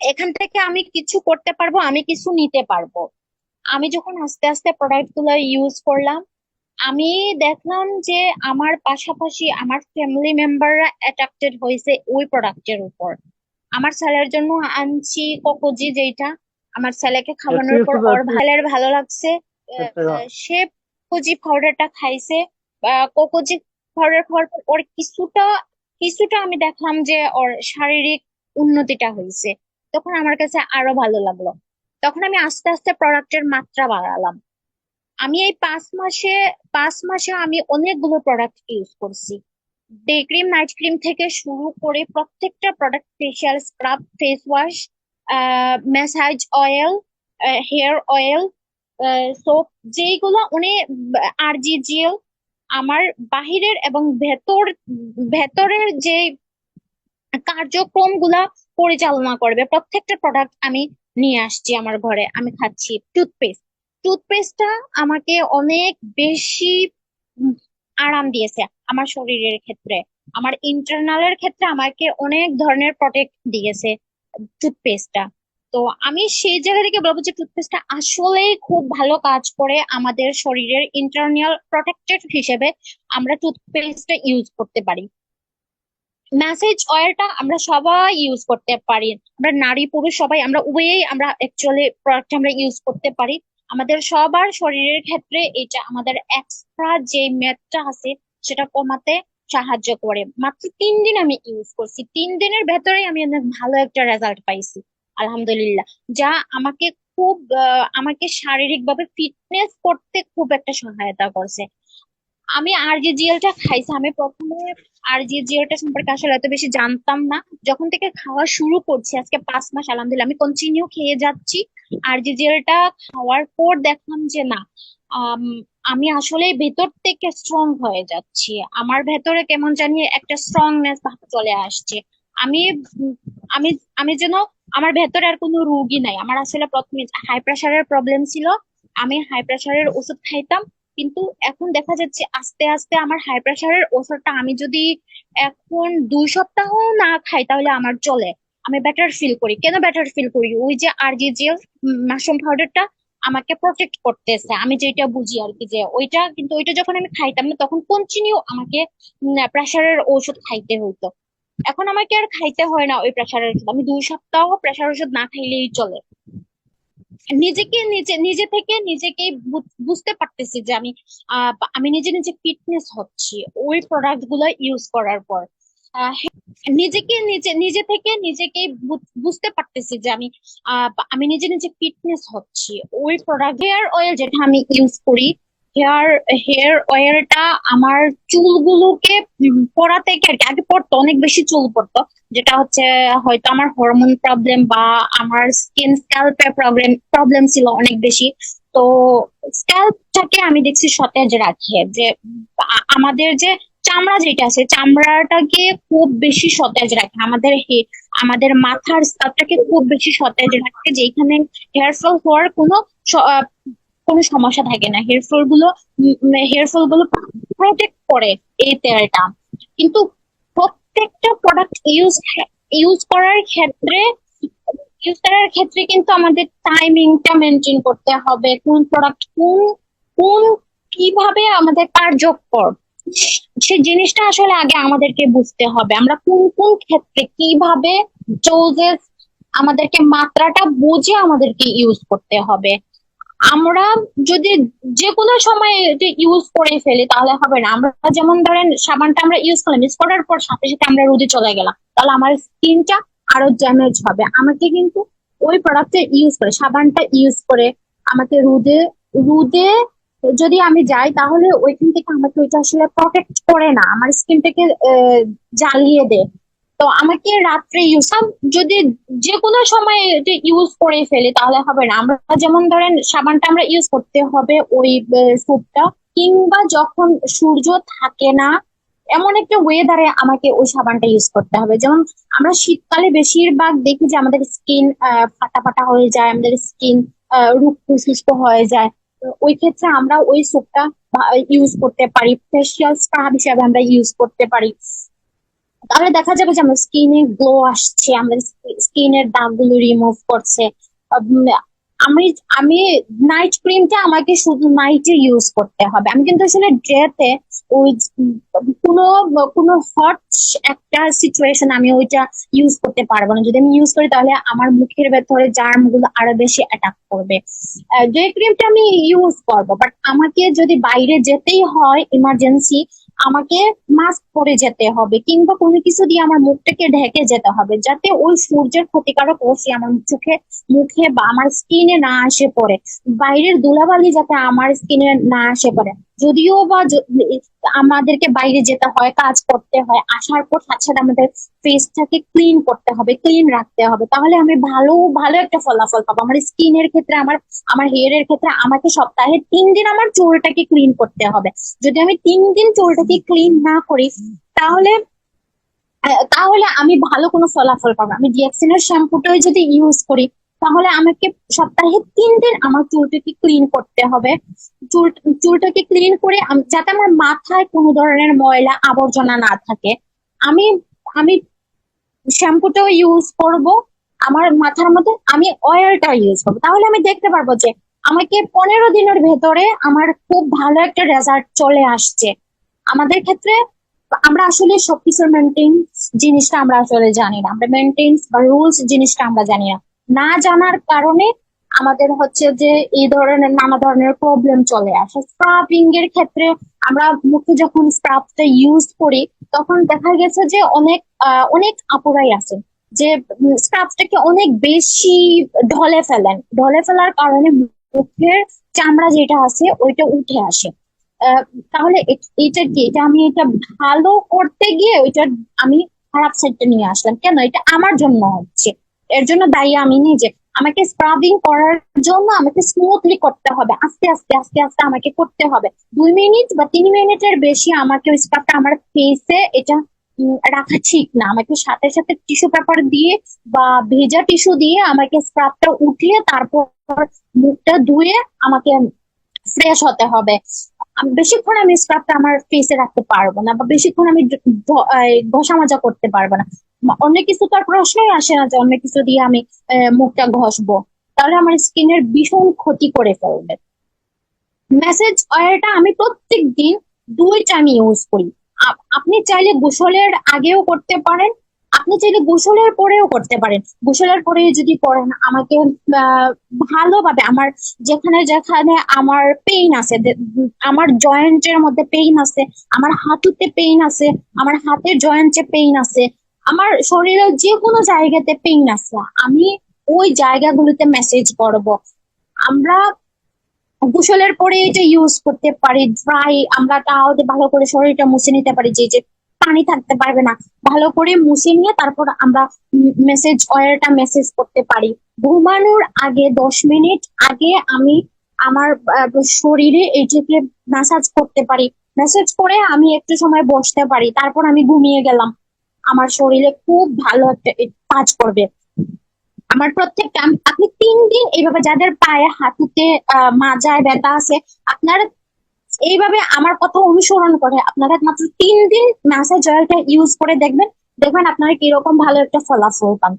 এখান থেকে আমি কিছু করতে পারব আমি কিছু নিতে পারব। আমি যখন আস্তে আস্তে প্রোডাক্টগুলো ইউজ করলাম আমি দেখলাম যে আমার পাশাপাশি আমার ফ্যামিলি মেম্বাররা অ্যাট্রাক্টেড হয়েছে ওই প্রোডাক্টের উপর। আমার ছেলের জন্য আনছি কোকোজি যেটা আমার ছেলেকে খাওয়ানোর পর ওর ভাইয়ের ভালো লাগছে। সে কোকোজি পাউডারটা খাইছে। কোকোজি পাউডার খাওয়ার পর ওর কিছুটা কিছুটা আমি দেখলাম যে ওর শারীরিক উন্নতিটা হয়েছে। তখন আমার কাছে আরও ভালো লাগল। তখন আমি আস্তে আস্তে প্রোডাক্টের মাত্রা বাড়ালাম। আমি এই পাঁচ মাসে পাঁচ মাসে আমি অনেকগুলো প্রোডাক্ট ইউজ করছি। ডে ক্রিম নাইট ক্রিম থেকে শুরু করে প্রত্যেকটা product facial scrub face wash massage oil hair oil soap যেইগুলো উনি, আরজি জেল আমার বাহিরের এবং ভেতর, ভেতরের যে কার্যক্রমগুলা পরিচালনা করবে। প্রত্যেকটা প্রোডাক্ট আমি নিয়ে আসছি আমার ঘরে, আমি খাচ্ছি। টুথপেস্ট টুথপেস্টটা আমাকে অনেক বেশি আরাম দিয়েছে আমার শরীরের ক্ষেত্রে। আমার ইন্টারনালের ক্ষেত্রে আমাকে অনেক ধরনের প্রোটেক্ট দিয়েছে টুথপেস্টটা তো আমি সেই জায়গা থেকে বলব যে টুথপেস্টটা আসলেই খুব ভালো কাজ করে আমাদের শরীরের ইন্টারনাল প্রোটেক্টেড হিসেবে আমরা টুথপেস্টটা ইউজ করতে পারি। ম্যাসেজ অয়েলটা আমরা সবাই ইউজ করতে পারি। আমরা নারী, পুরুষ সবাই আমরা উভয়েই আমরা অ্যাকচুয়ালি প্রোডাক্ট আমরা ইউজ করতে পারি। আমাদের সবার শরীরের ক্ষেত্রে এটা আমাদের এক্সট্রা যে মেদটা আছে সেটা কমাতে সাহায্য করে। মাত্র তিন দিন আমি ইউজ করছি। তিন দিনের ভেতরেই আমি অনেক ভালো একটা রেজাল্ট পাইছি, আলহামদুলিল্লাহ। যা আমাকে খুব আমাকে শারীরিক ভাবে ফিটনেস করতে খুব একটা সহায়তা করছে। আমি আরজিজিএলটা খাইছি। আমি প্রথমে আরজিজিএলটা সম্পর্কে আসলে এত বেশি জানতাম না। যখন থেকে খাওয়া শুরু করছি আজকে পাঁচ মাস আলহামদুলিল্লাহ আমি কন্টিনিউ খেয়ে যাচ্ছি আরজিজিএলটা খাওয়ার পর দেখলাম যে না আম, আসলে ভেতর থেকে স্ট্রং হয়ে যাচ্ছি। আমার ভেতরে কেমন জানি একটা স্ট্রংনেস ভাব চলে আসছে। আমি আমি আমি যেন আমার ভেতরে আর কোনো রোগই নাই। আমার আসলে প্রথমে হাই প্রেসারের প্রবলেম ছিল। আমি হাই প্রেসারের ওষুধ খাইতাম। কিন্তু এখন দেখা যাচ্ছে আস্তে আস্তে আমার হাই প্রেসারের ওষুধটা আমি যদি এখন দুই সপ্তাহ না খাই তাহলে আমার চলে। আমি বেটার ফিল করি। কেন বেটার ফিল করি? ওই যে আরজিজিএল মাশরুম পাউডারটা আমাকে প্রোটেক্ট করতেছে। আমি যেটা বুঝি আর কি যে ওইটা কিন্তু ওইটা যখন আমি খাইতাম না, তখন কন্টিনিউ আমাকে প্রেসারের ওষুধ খাইতে হইতো। এখন আমাকে আর খাইতে হয় না ওই প্রেসারের ওষুধ। আমি দুই সপ্তাহ প্রেসার ওষুধ না খাইলেই চলে। নিজেকে নিজে নিজে থেকে নিজেকে বুঝতে পারতেছি যে আমি আমি নিজে নিজে ফিটনেস হচ্ছি ওই প্রোডাক্টগুলো ইউজ করার পর। নিজেকে নিজে নিজে থেকে নিজেকে বুঝতে পারতেছি যে আমি আমি নিজে নিজে ফিটনেস হচ্ছি ওই প্রোডাক্ট হেয়ার অয়েল যেটা আমি ইউজ করি হেয়ার হেয়ার অয়েলটা আমার চুলগুলোকে পড়া থেকে আর কি, আগে পড়তো, অনেক বেশি চুল পড়তো, যেটা হচ্ছে, হয়তো আমার হরমোন প্রবলেম বা আমার স্কিন স্ক্যাল্পে প্রবলেম প্রবলেম ছিল অনেক বেশি। তো স্ক্যাল্পটাকে আমি দেখছি সতেজ রাখে, যে আমাদের যে চামড়া যেটা আছে, চামড়াটাকে খুব বেশি সতেজ রাখে। আমাদের আমাদের মাথার স্ক্যাল্পটাকে খুব বেশি সতেজ রাখে, যেখানে হেয়ার ফল হওয়ার কোনো কোনো সমস্যা থাকে না। হেয়ার ফলগুলো হেয়ার ফলগুলো প্রোটেক্ট করে এই তেলটা। কিন্তু প্রত্যেকটা প্রোডাক্ট ইউজ ইউজ করার ক্ষেত্রে ইউজ করার ক্ষেত্রে কিন্তু আমাদের টাইমিংটা মেনটেন করতে হবে। কোন প্রোডাক্ট কোন কোন কীভাবে আমাদের কার্যকর। সে জিনিসটা আসলে আগে আমাদেরকে বুঝতে হবে। আমরা কোন কোন ক্ষেত্রে কীভাবে ডোজেস আমাদেরকে মাত্রাটা বুঝে আমাদেরকে ইউজ করতে হবে। আমরা যদি যে কোনো সময় ইউজ করে ফেলি, তাহলে হবে না। আমরা যেমন ধরেন সাবানটা আমরা ইউজ করলাম ইউজ করার পর সাথে সাথে আমরা রোদে চলে গেলাম, তাহলে আমার স্কিনটা আরও ড্যামেজ হবে। আমাকে কিন্তু ওই প্রোডাক্টটা ইউজ করে, সাবানটা ইউজ করে আমাকে রোদে রোদে যদি আমি যাই, তাহলে ওইখান থেকে আমাকে ওইটা আসলে প্রোটেক্ট করে না। আমার স্কিনটাকে জ্বালিয়ে দেয়। তো আমাকে রাত্রে ইউজ যদি যে কোনো সময় ইউজ করে ফেলি তাহলে হবে না। আমরা যেমন ধরেন সাবানটা আমরা ইউজ করতে হবে ওই স্যুপটা কিংবা যখন সূর্য থাকে না, এমন একটা ওয়েদারে আমাকে ওই সাবানটা ইউজ করতে হবে। যেমন আমরা শীতকালে বেশিরভাগ দেখি যে আমাদের স্কিন ফাটা ফাটা হয়ে যায়, আমাদের স্কিন রুক্ষ শুষ্ক হয়ে যায়। ওই ক্ষেত্রে আমরা ওই সোপটা ইউজ করতে পারি। ফেসিয়াল স্ক্রাব হিসাবে আমরা ইউজ করতে পারি। তাহলে দেখা যাবে যে আমার স্কিনে গ্লো আসছে আমাদের স্কিনের দাগগুলো রিমুভ করছে। আমি আমি নাইট ক্রিমটা আমাকে শুধু নাইটে ইউজ করতে হবে। আমি কিন্তু আসলে ডেতে ওই কোনো কোনো হট একটা সিচুয়েশন আমি ওইটা ইউজ করতে পারব না। যদি আমি ইউজ করি তাহলে আমার মুখের ভেতরে জার্মগুলো আরও বেশি অ্যাটাক করবে। ডে ক্রিমটা আমি ইউজ করব বাট আমাকে যদি বাইরে যেতেই হয় ইমার্জেন্সি আমাকে মাস্ক পরে যেতে হবে কিংবা কোনো কিছু দিয়ে আমার মুখটাকে ঢেকে যেতে হবে যাতে ওই সূর্যের ক্ষতিকারক রশ্মি আমার চোখে, মুখে বা আমার স্কিনে না আসে পড়ে। বাইরের দুলাবালি যাতে আমার স্কিনে না আসে পড়ে। যদিও বা আমাদেরকে বাইরে যেতে হয়, কাজ করতে হয়, আসার পর সাথে সাথে আমাদের ফেসটাকে ক্লিন করতে হবে ক্লিন রাখতে হবে। তাহলে আমি ভালো ভালো একটা ফলাফল পাবো। আমার স্কিনের ক্ষেত্রে, আমার আমার হেয়ার এর ক্ষেত্রে আমাকে সপ্তাহে তিন দিন আমার চুলটাকে ক্লিন করতে হবে। যদি আমি তিন দিন চুলটাকে ক্লিন না করি, তাহলে তাহলে আমি ভালো কোনো ফলাফল পাবো আমি ডিএক্সিনের শ্যাম্পুটাই যদি ইউজ করি তাহলে আমাকে সপ্তাহে তিন দিন আমার চুলটাকে ক্লিন করতে হবে। চুল, চুলটাকে ক্লিন করে যাতে আমার মাথায় কোনো ধরনের ময়লা আবর্জনা না থাকে। আমি আমি শ্যাম্পুটাও ইউজ করব। আমার মাথার মধ্যে আমি অয়েলটা ইউজ করব। তাহলে আমি দেখতে পারব যে আমাকে পনেরো দিনের ভেতরে আমার খুব ভালো একটা রেজাল্ট চলে আসছে। আমাদের ক্ষেত্রে আমরা আসলে সবকিছুর মেনটেন জিনিসটা আমরা আসলে জানি না। আমরা মেনটেন্স বা রুলস জিনিসটা আমরা জানি না। না জানার কারণে আমাদের হচ্ছে যে এই ধরনের নানা ধরনের প্রবলেম চলে আসে। স্ক্রাবিং এর ক্ষেত্রে আমরা মুখে যখন স্ক্রাবটা ইউজ করি, তখন দেখা গেছে যে অনেক অনেক আপুরাই আছে যে স্ক্রাবটাকে অনেক বেশি ঢলে ফেলেন। ঢলে ফেলার কারণে মুখের চামড়া যেটা আছে, ওইটা উঠে আসে। তাহলে এটা কি? এটা আমি এটা ভালো করতে গিয়ে ওইটা আমি খারাপ সাইডটা নিয়ে আসলাম। কেন? এটা আমার জন্য হচ্ছে। এর জন্য দায়ী আমি নিজে। আমাকে স্ক্রাবিং করার জন্য আমাকে স্মুথলি করতে হবে। আস্তে আস্তে আস্তে আস্তে আমাকে করতে হবে। দুই মিনিট বা তিন মিনিটের বেশি আমাকে ওই স্ক্রাবটা আমার ফেসে এটা রাখা ঠিক না। আমাকে সাথে সাথে টিস্যু পেপার দিয়ে বা ভেজা টিস্যু দিয়ে আমাকে স্ক্রাবটা উঠিয়ে তারপর মুখটা ধুয়ে আমাকে ফ্রেশ হতে হবে। বেশিক্ষণ আমি স্ক্রাবটা আমার ফেসে রাখতে পারব না বা বেশিক্ষণ আমি ঘষা মাজা করতে পারব না। অন্য কিছু তো আর প্রশ্নই আসে না যে অন্য কিছু দিয়ে আমি মুখটা ঘষবো। তাহলে আমার স্কিনের ভীষণ ক্ষতি করে ফেলবে। মেসেজ অয়েলটা আমি প্রত্যেক দিন দুই টাইম ইউজ করি। আপ- আপনি চাইলে গোসলের আগেও করতে পারেন, আপনি চাইলে গোসলের পরেও করতে পারেন। গোসলের পরে যদি করেন, আমাকে ভালোভাবে আমার যেখানে যেখানে আমার পেইন আছে আমার জয়েন্টের মধ্যে পেইন আছে, আমার হাঁটুতে পেইন আছে, আমার হাতের জয়েন্টে পেইন আছে আমার শরীরের যে কোনো জায়গাতে পেইন আছে, আমি ওই জায়গাগুলোতে মেসেজ করব। আমরা গোসলের পরে এটা ইউজ করতে পারি ড্রাই আমরা তাহলে ভালো করে শরীরটা মুছে নিতে পারি, যে যে পানি থাকতে পারবে না। ভালো করে মুছে নিয়ে তারপর আমরা মেসেজ অয়েলটা মেসেজ করতে পারি। ঘুমানোর আগে, দশ মিনিট আগে আমি আমার শরীরে এইটাকে ম্যাসাজ করতে পারি। ম্যাসাজ করে আমি একটু সময় বসতে পারি, তারপর আমি ঘুমিয়ে গেলাম। আমার শরীরে খুব ভালো একটা কাজ করবে। আমার প্রত্যেকটা আপনি তিন দিন এইভাবে যাদের পায়ে হাঁটুতে মাজায় ব্যথা আছে, আপনার এইভাবে আমার কথা অনুসরণ করে, আপনারা মাত্র তিন দিন ম্যাসাজ অয়েলটা ইউজ করে দেখবেন দেখবেন আপনারা কীরকম ভালো একটা ফলাফল পান।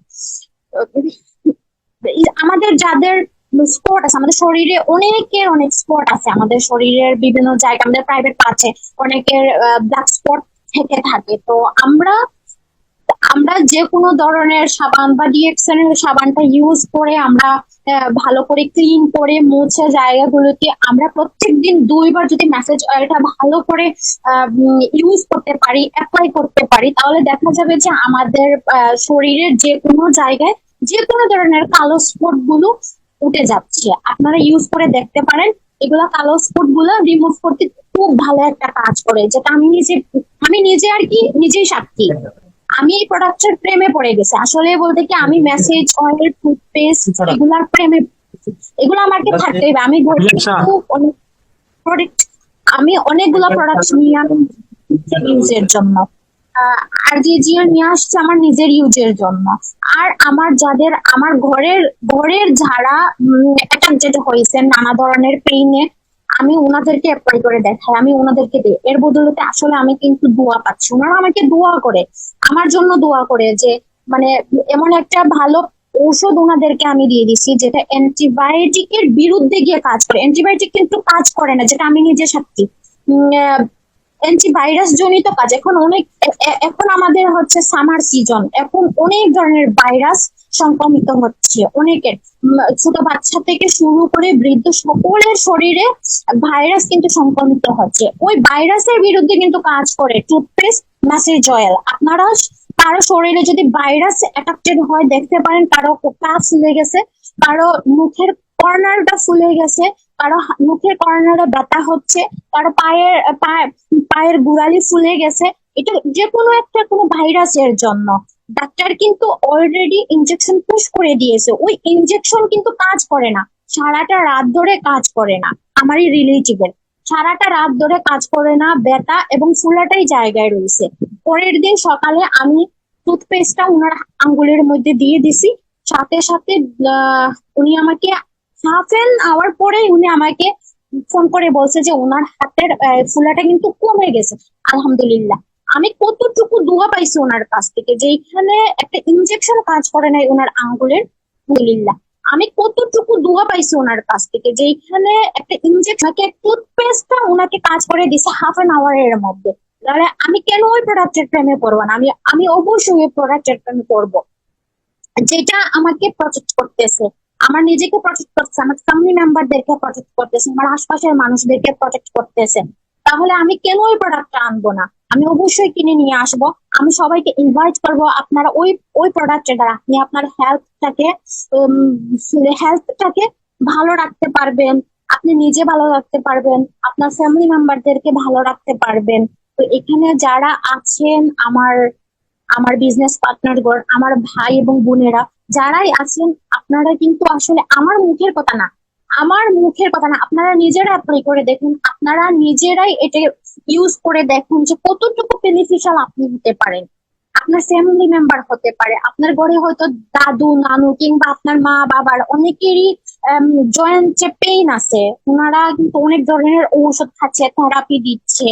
আমাদের যাদের স্পট আছে, আমাদের শরীরে অনেকের অনেক স্পট আছে, আমাদের শরীরের বিভিন্ন জায়গা, আমাদের প্রাইভেট আছে, অনেকের ব্ল্যাক স্পট থেকে থাকে। তো আমরা আমরা যে কোনো ধরনের সাবান বা ডিএক্সএন এর সাবানটা ইউজ করে আমরা ভালো করে ক্লিন করে মুছে জায়গাগুলোকে আমরা প্রত্যেকদিন দুইবার যদি ম্যাসেজ অয়েলটা ভালো করে ইউজ করতে পারি অ্যাপ্লাই করতে পারি, তাহলে দেখা যাবে যে আমাদের শরীরের যে কোনো জায়গায় যে কোনো ধরনের কালো স্পটগুলো উঠে যাচ্ছে। আপনারা ইউজ করে দেখতে পারেন, এগুলা কালো স্পটগুলো রিমুভ করতে খুব ভালো একটা কাজ করে, যেটা আমি নিজে আমি নিজে আর কি, নিজেই সাক্ষী আমি এই প্রোডাক্টের প্রেমে পড়ে গেছি। আসলে বলতে কি আমি মেসেজ অয়েল টুথপেস্ট এগুলার প্রেমে। এগুলো আমাকে থাকতে হবে। আমি প্রোডাক্ট আমি অনেকগুলো প্রোডাক্ট নিয়ে আমি ইউজের জন্য। আর যে জিও নিয়ে আসছে আমার নিজের ইউজের জন্য। আর আমার যাদের আমার ঘরের ঘরের যারা অ্যাটাক যেটা হয়েছে নানা ধরনের পেইনে আমি ওনাদেরকে অ্যাপ্লাই করে দেখাই, আমি ওনাদেরকে দিই। এর বদলতে আসলে আমি কিন্তু দোয়া পাচ্ছি। ওনারা আমাকে দোয়া করে, আমার জন্য দোয়া করে যে মানে এমন একটা ভালো ঔষধ ওনাদেরকে আমি দিয়ে দিছি যেটা অ্যান্টিবায়োটিকের বিরুদ্ধে গিয়ে কাজ করে। অ্যান্টিবায়োটিক কিন্তু কাজ করে না, যেটা আমি নিজে সাক্ষী অ্যান্টিভাইরাস জনিত কাজ। এখন অনেক এখন আমাদের হচ্ছে সামার সিজন। এখন অনেক ধরনের ভাইরাস সংক্রমিত হচ্ছে। অনেকের ছোট বাচ্চা থেকে শুরু করে বৃদ্ধ সকলের শরীরে ভাইরাস কিন্তু সংক্রমিত হচ্ছে। ওই ভাইরাসের বিরুদ্ধে কিন্তু কাজ করে টুথপেস্ট ম্যাসেজ অয়েল আপনারা কারও শরীরে যদি ভাইরাস অ্যাটাকটেড হয়, দেখতে পারেন কারও পা ফুলে গেছে, কারও মুখের কর্নারটা ফুলে গেছে, কারও মুখের কর্নারে ব্যথা হচ্ছে, কারও পায়ের পায়ের গোড়ালি ফুলে গেছে। এটা যে কোনো একটা কোনো ভাইরাসের জন্য। ডাক্তার কিন্তু অলরেডি ইনজেকশন পুশ করে দিয়েছে। ওই ইনজেকশন কিন্তু কাজ করে না। সারাটা রাত ধরে কাজ করে না। আমারই রিলেটিভের সারাটা রাত ধরে কাজ করে না, ব্যথা এবং ফুলাটাই জায়গায় রয়েছে। পরের দিন সকালে আমি টুথপেস্টটা ওনার আঙ্গুলের মধ্যে দিয়ে দিছি। সাথে সাথে উনি আমাকে হাফ এন আওয়ার পরে উনি আমাকে ফোন করে বলছে যে ওনার হাতের ফুলাটা কিন্তু কমে গেছে। আলহামদুলিল্লাহ। আমি কতটুকু দোয়া পাইছি ওনার কাছ থেকে যেখানে একটা ইনজেকশন কাজ করে নাই ওনার আঙ্গুলের আলহামদুলিল্লাহ আমি কতটুকু দোয়া পাইছি ওনার কাছ থেকে যেখানে একটা ইনজেকশন টুথপেস্টটা ওনাকে কাজ করে দিছে হাফ এন আওয়ারের মধ্যে। তাহলে আমি কেন ওই প্রোডাক্টের প্রেমে পড়ব না? আমি আমি অবশ্যই ওই প্রোডাক্টের প্রেমে পড়ব। যেটা আমাকে প্রটেক্ট করতেছে, আমার নিজেকে প্রটেক্ট করতেছে, আমার ফ্যামিলি মেম্বারদেরকে প্রটেক্ট করতেছে, আমার আশপাশের মানুষদেরকে প্রটেক্ট করতেছে। তাহলে আমি কেন ওই প্রোডাক্টটা আনব না? আমি অবশ্যই কিনে নিয়ে আসব। আমি সবাইকে ইনভাইট করব আপনারা ওই ওই প্রোডাক্টের দ্বারা। আপনি আপনার হেলথটাকে হেলথটাকে ভালো রাখতে পারবেন। আপনি নিজে ভালো রাখতে পারবেন। আপনার ফ্যামিলি মেম্বারদেরকে ভালো রাখতে পারবেন। তো এখানে যারা আছেন আমার আমার বিজনেস পার্টনারগণ আমার ভাই এবং বোনেরা, যারাই আছেন, আপনারা কিন্তু আসলে আমার মুখের কথা না আমার মুখের কথা না, আপনারা নিজেরা অ্যাপ্লাই করে দেখুন, আপনারা নিজেরাই এটা ইউজ করে দেখুন যে কতটুকু বেনিফিশিয়াল আপনি হতে পারেন। আপনার ফ্যামিলি মেম্বার হতে পারে, আপনার ঘরে হয়তো দাদু, নানু কিংবা আপনার মা, বাবার অনেকেরই জয়েন্টে পেইন আছে, ওনারা কিন্তু অনেক ধরনের ঔষধ খাচ্ছে থেরাপি দিচ্ছে।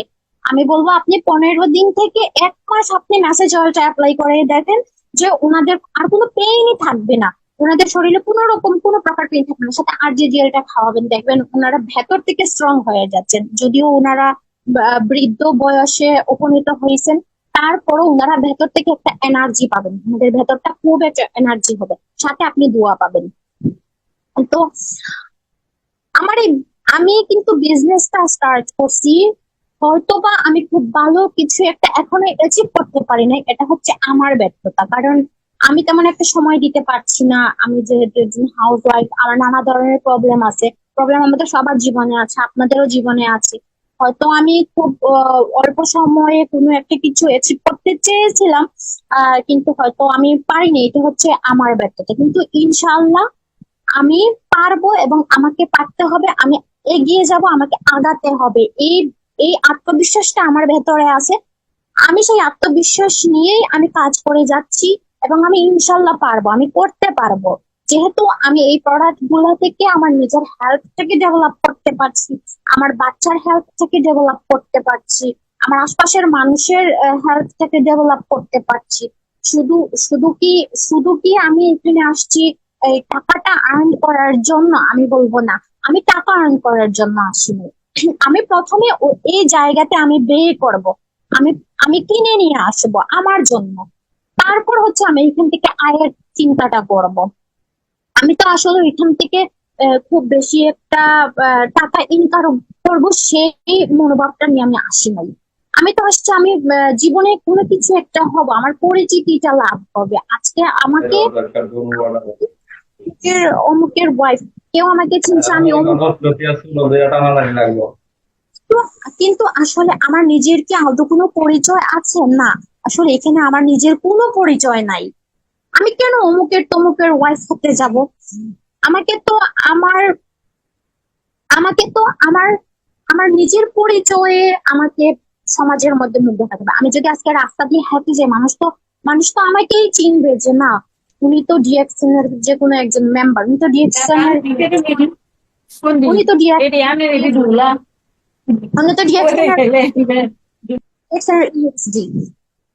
আমি বলব, আপনি পনেরো দিন থেকে এক মাস আপনি ম্যাসেজ অয়েলটা অ্যাপ্লাই করে দেখেন যে ওনাদের আর কোনো পেইনই থাকবে না। ওনাদের শরীরে কোনো রকম কোনো প্রকার পেইন থাকবে না সাথে আর যে জেলটা খাওয়াবেন, দেখবেন ওনারা ভেতর থেকে স্ট্রং হয়ে যাচ্ছেন। যদিও ওনারা বৃদ্ধ বয়সে উপনীত হয়েছেন, তারপরও ওনারা ভেতর থেকে একটা এনার্জি পাবেন। ওনাদের ভেতরটা খুব একটা এনার্জি হবে। সাথে আপনি দোয়া পাবেন। তো আমার এই, আমি কিন্তু বিজনেসটা স্টার্ট করছি, হয়তোবা আমি খুব ভালো কিছু একটা এখনও অ্যাচিভ করতে পারি নাই, এটা হচ্ছে আমার ব্যর্থতা। কারণ আমি তেমন একটা সময় দিতে পারছি না। আমি যেহেতু একজন হাউস ওয়াইফ আমার নানা ধরনের প্রবলেম আছে। প্রবলেম আমাদের সবার জীবনে আছে, আপনাদেরও জীবনে আছে। হয়তো আমি খুব অল্প সময়ে কোনো একটা কিছু অ্যাচিভ করতে চেয়েছিলাম কিন্তু হয়তো আমি পারিনি। এটা হচ্ছে আমার ব্যর্থতা। কিন্তু ইনশাল্লাহ আমি পারব এবং আমাকে পারতে হবে, আমি এগিয়ে যাব, আমাকে আগাতে হবে। এই এই আত্মবিশ্বাসটা আমার ভেতরে আছে। আমি সেই আত্মবিশ্বাস নিয়েই আমি কাজ করে যাচ্ছি। এবং আমি ইনশাল্লাহ পারব, আমি করতে পারব। যেহেতু আমি এই প্রোডাক্টগুলো থেকে আমার নিজের হেলথটাকে ডেভেলপ করতে পারছি, আমার বাচ্চার হেলথটাকে ডেভেলপ করতে পারছি, আমার আশপাশের মানুষের হেলথটাকে ডেভেলপ করতে পারছি। শুধু শুধু কি শুধু কি আমি এখানে আসছি, এই টাকাটা আর্ন করার জন্য আমি বলব না। আমি টাকা আর্ন করার জন্য আসিনি। আমি প্রথমে এই জায়গাতে আমি ব্যয় করব। আমি আমি কিনে নিয়ে আসব আমার জন্য। তারপর হচ্ছে আমি এখান থেকে আয়ের চিন্তাটা করব। আমি তো আসলে এখান থেকে খুব বেশি একটা টাকা ইনকাম করব সেই মনোভাবটা নিয়ে আমি আসি নাই। আমি তো আসছি আমি জীবনে কোনো কিছু একটা হব আমার পরিচিতিটা লাভ হবে। আজকে আমাকে অমুকের অমুকের ওয়াইফ কেউ আমাকে চিনছে আমি কিন্তু আসলে আমার নিজের কি আদৌ কোনো পরিচয় আছে? না। আসলে এখানে আমার নিজের কোনো পরিচয় নাই। আমি কেন অমুকের তমুকের ওয়াইফ হতে যাব? আমাকে তো আমার আমাকে তো আমার আমার নিজের পরিচয়ে আমাকে সমাজের মধ্যে মুখ দেখাতে হবে। আমি যদি আজকে রাস্তা দিয়ে হাঁটি যে মানুষ তো মানুষ তো আমাকেই চিনবে যে না উনি তো ডিএক্সএন এর যে কোনো একজন মেম্বার উনি তো ডিএক্সএন এর উনি তো ঢুকলাম। উনি তো ডিআর ইউএসডি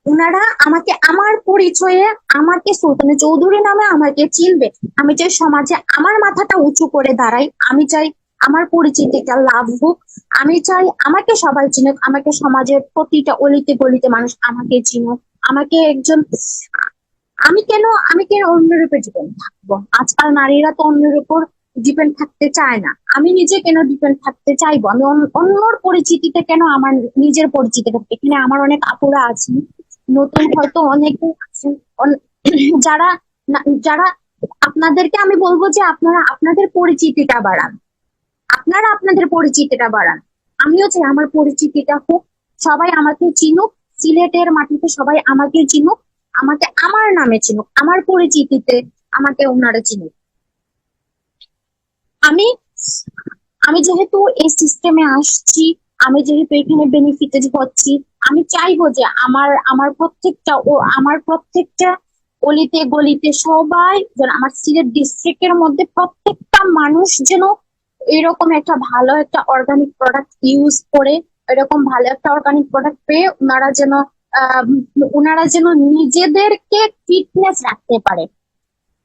ওনারা আমাকে আমার পরিচয়ে আমাকে সুলতানা চৌধুরী নামে আমাকে চিনবে। আমি চাই সমাজে আমার মাথাটা উঁচু করে দাঁড়াই। আমি চাই আমার পরিচিতিটা লাভ হোক। আমি চাই আমাকে সবাই চিনুক। আমাকে সমাজের প্রতিটা অলিতে গলিতে মানুষ আমাকে চিনুক। আমাকে একজন আমি কেন আমি কেন অন্যের উপর ডিপেন্ড থাকব? আজকাল নারীরা তো অন্যের উপর ডিপেন্ড থাকতে চায় না। আমি নিজে কেন ডিপেন্ড থাকতে চাইব? আমি অন্য- অন্যর পরিচিতিতে কেন আমার নিজের পরিচিতি থাকতে এখানে আমার অনেক আপুরা আছেন। নতুন হয়তো অনেকে যারা যারা আপনাদেরকে আমি বলব যে আপনারা, আপনাদের পরিচিতিটা বাড়ান। আপনারা আপনাদের পরিচিতিটা বাড়ান। আমিও চাই আমার পরিচিতিটা হোক, সবাই আমাকে চিনুক, সিলেটের মাটিতে সবাই আমাকে চিনুক, আমাকে আমার নামে চিনুক, আমার পরিচিতিতে আমাকে ওনারা চিনুক। আমি আমি যেহেতু এই সিস্টেমে আসছি আমি যেহেতু এখানে বেনিফিটেড হচ্ছি, আমি চাইব যে আমার আমার প্রত্যেকটা ও, আমার প্রত্যেকটা অলিতে গলিতে সবাই যেন আমার সিলেট ডিস্ট্রিক্টের মধ্যে প্রত্যেকটা মানুষ যেন এরকম একটা ভালো একটা অর্গানিক প্রোডাক্ট ইউজ করে, এরকম ভালো একটা অর্গানিক প্রোডাক্ট পেয়ে ওনারা যেন ওনারা যেন নিজেদেরকে ফিটনেস রাখতে পারে।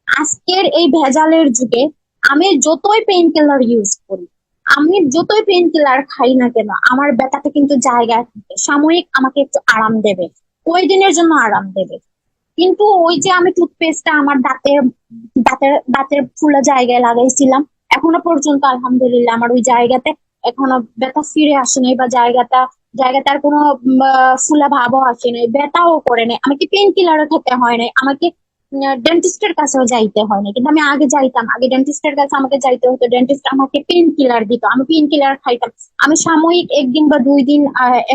আজকের এই ভেজালের যুগে আমি যতই পেইন কিলার ইউজ করি আমি যতই পেন কিলার খাই না কেন, আমার ব্যথাটা কিন্তু জায়গায় থাকে সাময়িক আমাকে একটু আরাম দেবে। ওই দিনের জন্য আরাম দেবে। কিন্তু ওই যে আমি টুথপেস্টটা আমার দাঁতের দাঁতের দাঁতের ফুলা জায়গায় লাগাইছিলাম, এখনও পর্যন্ত আলহামদুলিল্লাহ আমার ওই জায়গাতে এখনও ব্যথা ফিরে আসেনি বা জায়গাটা জায়গাতে আর কোনো ফুলা ভাবও আসে নাই, ব্যথাও করে নাই। আমাকে পেইন কিলারও খেতে হয় নাই। আমাকে ডেন্টিস্টের কাছেও যাইতে হয় না কিন্তু আমি আগে যাইতাম। আগে ডেন্টিস্টের কাছে আমাকে যাইতে হতো। ডেন্টিস্ট আমাকে পেন কিলার দিত। আমি পেন কিলার খাইতাম। আমি সাময়িক একদিন বা দুই দিন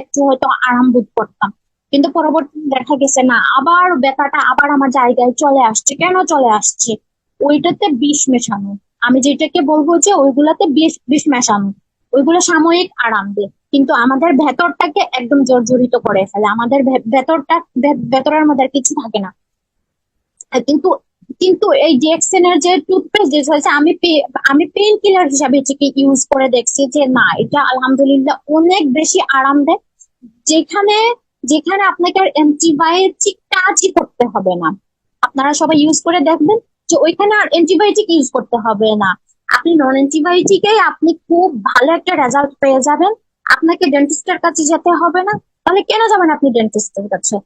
একটু হয়তো আরাম বোধ করতাম। কিন্তু পরবর্তী দেখা গেছে না। আবার ব্যথাটা আবার আমার জায়গায় চলে আসছে। কেন চলে আসছে? ওইটাতে বিষ মেশানো। আমি যেটাকে বলব যে ওইগুলাতে বিষ বিষ মেশানো। ওইগুলো সাময়িক আরাম। দেয় কিন্তু আমাদের ভেতরটাকে একদম জর্জরিত করে ফেলে। আমাদের ভেতরটা ভেতরের মধ্যে আর কিছু থাকে না। কিন্তু কিন্তু এই ডিএক্সেনের যে টুথপেস্ট যেটা হচ্ছে আমি আমি পেইন কিলার হিসাবে এটাকে ইউজ করে দেখছি যে না, এটা আলহামদুলিল্লাহ অনেক বেশি আরাম দেয়। যেখানে যেখানে আপনাকে আর অ্যান্টিবায়োটিক টাচই করতে হবে না। আপনারা সবাই ইউজ করে দেখবেন যে ওইখানে আর অ্যান্টিবায়োটিক ইউজ করতে হবে না। আপনি নন অ্যান্টিবায়োটিকেই আপনি খুব ভালো একটা রেজাল্ট পেয়ে যাবেন। আপনাকে ডেন্টিস্টের কাছে যেতে হবে না। তাহলে কেন যাবেন আপনি ডেন্টিস্টের কাছে?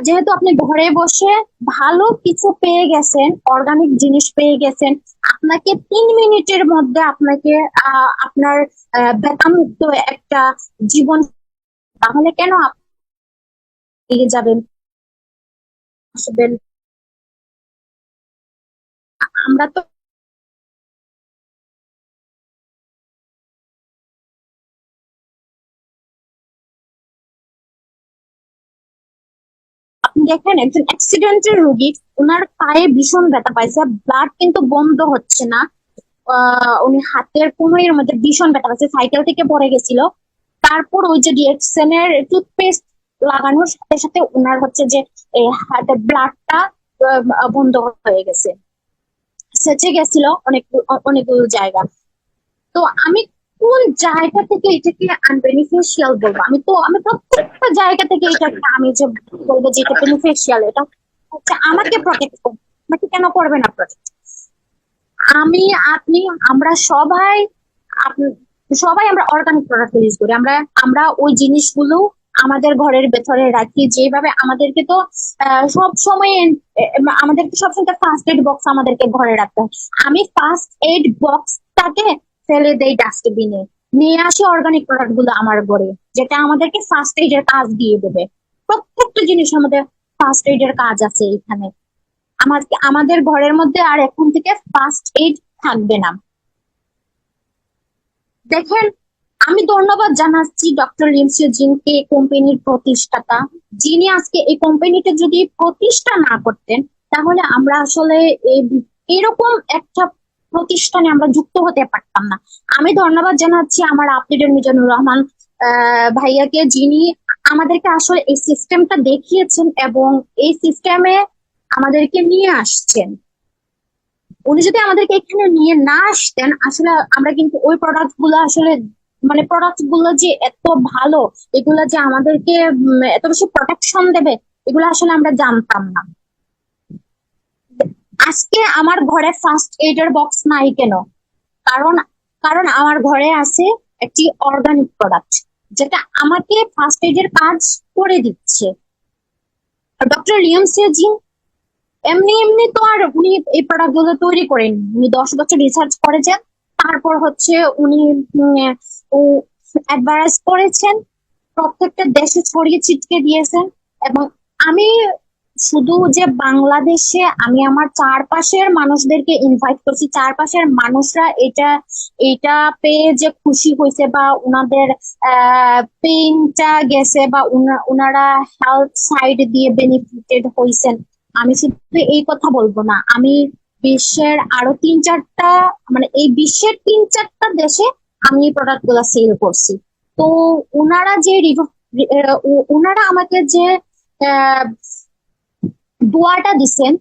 যেহেতু আপনি ঘরে বসে ভালো কিছু পেয়ে গেছেন অর্গানিক জিনিস পেয়ে গেছেন আপনাকে তিন মিনিটের মধ্যে আপনাকে আপনার আহ, ব্যথামুক্ত একটা জীবন তাহলে কেন এগিয়ে যাবেন? আসবেন? আমরা তো দেখেন, একজন অ্যাক্সিডেন্টের রোগী ওনার পায়ে ভীষণ ব্যথা পাইছে ব্লাড কিন্তু বন্ধ হচ্ছে না। উনি হাতের কনুইয়ের মধ্যে ভীষণ ব্যথা পাইছে সাইকেল থেকে পড়ে গেছিল। তারপর ওই যে ডিএক্সেনের টুথপেস্ট লাগানোর সাথে সাথে ওনার হচ্ছে যে হাতের ব্লাডটা বন্ধ হয়ে গেছে। সেচে গেছিল অনেক অনেকগুলো জায়গা। তো আমি কোন জায়গা থেকে এটাকে আনবেনিফিশিয়াল বলব? আমি তো, আমি প্রত্যেকটা জায়গা থেকে এটাকে আমি যে বলব যে এটা বেনিফিশিয়াল এটা হচ্ছে আমাকে প্রটেক্ট করবে। আমাকে কেন করবে না প্রটেক্ট আমি, আপনি, আমরা সবাই সবাই আমরা অর্গানিক প্রোডাক্ট ইউজ করি। আমরা আমরা ওই জিনিসগুলো আমাদের ঘরের ভেতরে রাখি, যেভাবে আমাদেরকে তো সব সময় আমাদেরকে সবসময় ফার্স্ট এড বক্স আমাদেরকে ঘরে রাখতে হয়। আমি ফার্স্ট এড বক্সটাকে ফেলে দেই ডাস্টবিনে নিয়ে আসি অর্গানিক প্রোডাক্টগুলো আমার ঘরে, যেটা আমাদেরকে ফার্স্ট এড এর কাজ দিয়ে দেবে। প্রত্যেকটা জিনিস আমাদের ফার্স্ট এড এর কাজ আছে এখানে। আমার আমাদের ঘরের মধ্যে আর এখন থেকে ফার্স্ট এড থাকবে না। দেখেন, আমি ধন্যবাদ জানাচ্ছি ডক্টর লিমসিও জিনকে কোম্পানির প্রতিষ্ঠাতা। যিনি আজকে এই কোম্পানিটা যদি প্রতিষ্ঠা না করতেন, তাহলে আমরা আসলে এরকম একটা প্রতিষ্ঠানে আমরা যুক্ত হতে পারতাম না। আমি ধন্যবাদ জানাচ্ছি আমার আপডেটের মিজানুর রহমান ভাইয়াকে যিনি আমাদেরকে আসলে এই সিস্টেমটা দেখিয়েছেন এবং এই সিস্টেমে আমাদেরকে নিয়ে আসছেন। উনি যদি আমাদেরকে এখানে নিয়ে না আসতেন, আসলে আমরা কিন্তু ওই প্রোডাক্টগুলো আসলে মানে প্রোডাক্টগুলো যে এত ভালো, এগুলো যে আমাদেরকে এত বেশি প্রোটেকশন দেবে, এগুলো আসলে আমরা জানতাম না। আজকে আমার ঘরে ফার্স্ট এইডের বক্স নাই কেন? কারণ কারণ আমার ঘরে আছে একটি অর্গানিক প্রোডাক্ট যেটা আমাকে ফার্স্ট এইডের কাজ করে দিচ্ছে। ডক্টর লিয়ম সিয়াজিন এমনি এমনি তো আর উনি এই প্রোডাক্টগুলো তৈরি করেন উনি দশ বছর রিসার্চ করেছেন, তারপর হচ্ছে উনি অ্যাডভাইস করেছেন, প্রত্যেকটা দেশে ছড়িয়ে ছিটকে দিয়েছেন। এবং আমি শুধু যে বাংলাদেশে আমি আমার চারপাশের মানুষদেরকে ইনভাইট করছি, চারপাশের মানুষরা এটা এটা পেয়ে যে খুশি হয়েছে বা ওনাদের পেইনটা গেছে বা ওনারা হেলথ সাইড দিয়ে বেনিফিটেড হয়েছেন, আমি শুধু এই কথা বলব না। আমি বিশ্বের আরও তিন চারটা মানে এই বিশ্বের তিন চারটা দেশে আমি এই প্রোডাক্টগুলা সেল করছি। তো ওনারা যে ওনারা আমাকে যে দোয়াটা দিছেন,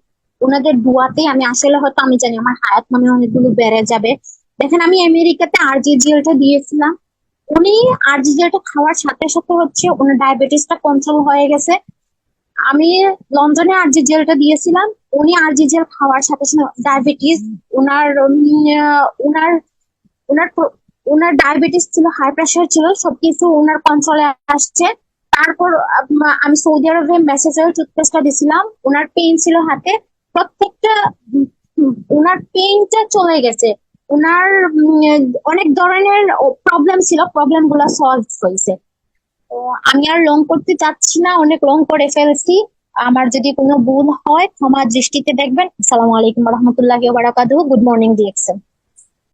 ওনাদের দোয়াতে আমি আসলে হয়তো, আমি জানি আমার হায়াত মানে অনেকগুলো বেড়ে যাবে। দেখেন, আমি আমেরিকাতে আরজিজিএলটা দিয়েছিলাম। উনি আরজিজিএলটা খাওয়ার সাথে সাথে হচ্ছে ওনার ডায়াবেটিসটা কন্ট্রোল হয়ে গেছে। আমি লন্ডনে আরজিজিএলটা দিয়েছিলাম। উনি আরজিজিএল খাওয়ার সাথে সাথে ডায়াবেটিস, ওনার ওনার ওনার ওনার ডায়াবেটিস ছিল, হাই প্রেশার ছিল, সবকিছু ওনার কন্ট্রোলে আসছে। তারপর, আমি সৌদি আরবে মেসেজের টুথপেস্টটা দিছিলাম। ওনার পেইন ছিল হাতে। প্রত্যেকটা ওনার পেইনটা চলে গেছে। ওনার অনেক ধরনের প্রবলেম ছিল। প্রবলেমগুলো সলভ হয়েছে আমি আর লং করতে চাচ্ছি না। অনেক লং করে ফেলছি। আমার যদি কোনো ভুল হয় ক্ষমা দৃষ্টিতে দেখবেন। আসসালামু আলাইকুম রহমতুল্লাহি বারাকাতুহু। Good morning DXM